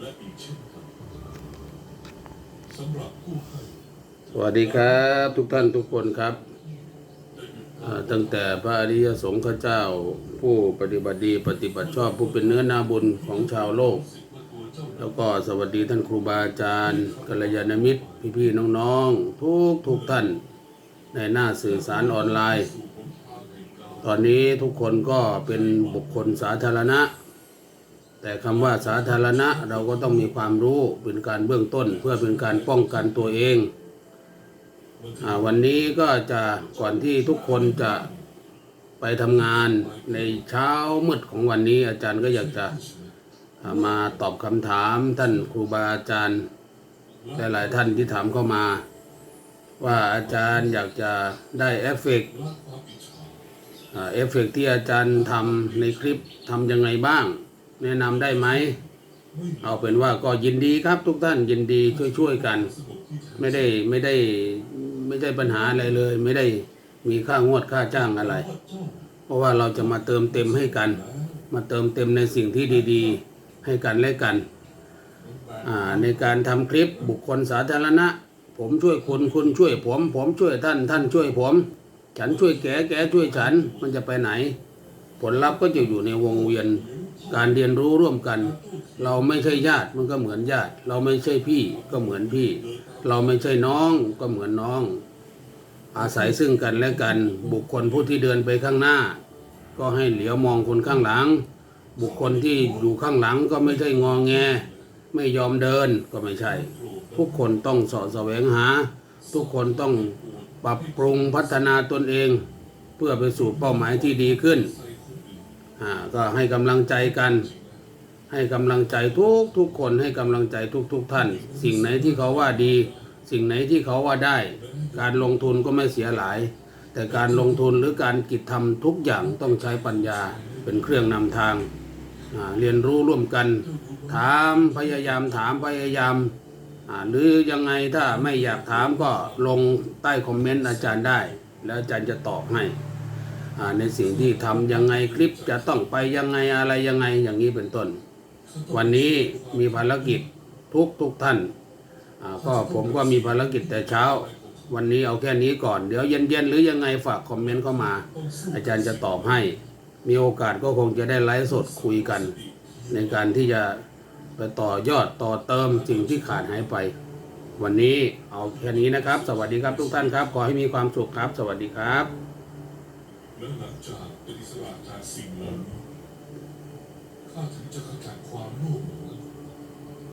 และอีกเช่นกันสำหรับผู้ให้สวัสดีครับทุกท่านทุกคนครับอ่าตั้งแต่พระอริยสงฆ์ข้าเจ้า ผู้ปฏิบัติดีปฏิบัติชอบผู้เป็นเนื้อนาบุญของชาวโลก แล้วก็สวัสดีท่านครูบาอาจารย์กัลยาณมิตร พี่ๆน้องๆ ทุกทุกท่านในหน้าสื่อสารออนไลน์ ตอนนี้ทุกคนก็เป็นบุคคลสาธารณะ แต่คำว่าสาธารณะเราก็ต้องมีความรู้เป็นการเบื้องต้น เพื่อเป็นการป้องกันตัวเองอวันนี้ก็จะก่อนที่ทุกคนจะไปทำงานในเช้ามืดของวันนี้อาจารย์ก็อยากจะมาตอบคำถามท่านครูบาอาจารย์หลายๆท่านที่ถามเข้ามา ว่าอาจารย์อยากจะได้เอฟเฟกต์เอฟเฟกต์ที่อาจารย์ทำในคลิปทำยังไงบ้าง แนะนำได้ไหม เอาเป็นว่าก็ยินดีครับทุกท่านยินดีช่วยๆกัน ไม่ได้ไม่ได้ไม่ได้ปัญหาอะไรเลย ไม่ได้มีค่างวดค่าจ้างอะไร เพราะว่าเราจะมาเติมเต็มให้กัน มาเติมเต็มในสิ่งที่ดีๆ ให้กันและกัน ในการทำคลิปบุคคลสาธารณะ ผมช่วยคุณคุณช่วยผม ผมช่วยท่านท่านช่วยผม ฉันช่วยแกแกช่วยฉันมันจะไปไหน ผลลัพธ์ก็จะอยู่ในวงเวียน การเรียนรู้ร่วมกัน เราไม่ใช่ญาติมันก็เหมือนญาติ เราไม่ใช่พี่ก็เหมือนพี่ เราไม่ใช่น้องก็เหมือนน้อง อาศัยซึ่งกันและกัน บุคคลผู้ที่เดินไปข้างหน้า ก็ให้เหลียวมองคนข้างหลัง บุคคลที่อยู่ข้างหลังก็ไม่ใช่งองแง ไม่ยอมเดินก็ไม่ใช่ ทุกคนต้องสาะแสวงหา ทุกคนต้องปรับปรุงพัฒนาตนเอง เพื่อไปสู่เป้าหมายที่ดีขึ้น อ่าก็ให้กำลังใจกัน ให้กำลังใจทุกทุกคนให้กำลังใจทุกทุกท่าน สิ่งไหนที่เขาว่าดี สิ่งไหนที่เขาว่าได้ การลงทุนก็ไม่เสียหลาย แต่การลงทุนหรือการกิจทำทุกอย่างต้องใช้ปัญญาเป็นเครื่องนำทางเรียนรู้ร่วมกัน ถามพยายามถามพยายามหรือยังไงถ้าไม่อยากถามก็ลงใต้คอมเมนต์อาจารย์ได้ แล้วอาจารย์จะตอบให้ ในสิ่งที่ทำยังไงคลิปจะต้องไปยังไงอะไรยังไงอย่างนี้เป็นต้น วันนี้มีภารกิจทุกทุกท่านก็ผมก็มีภารกิจแต่เช้า วันนี้เอาแค่นี้ก่อน เดี๋ยวเย็นๆหรือยังไงฝากคอมเมนต์เข้ามา อาจารย์จะตอบให้ มีโอกาสก็คงจะได้ไลฟ์สดคุยกัน ในการที่จะไปต่อยอดต่อเติมสิ่งที่ขาดหายไป วันนี้เอาแค่นี้นะครับ สวัสดีครับทุกท่านครับ ขอให้มีความสุขครับ สวัสดีครับ และหลังจากเป็นอิสระจากสิ่งเหล่านี้ข้าถึงจะขจัดความโลภ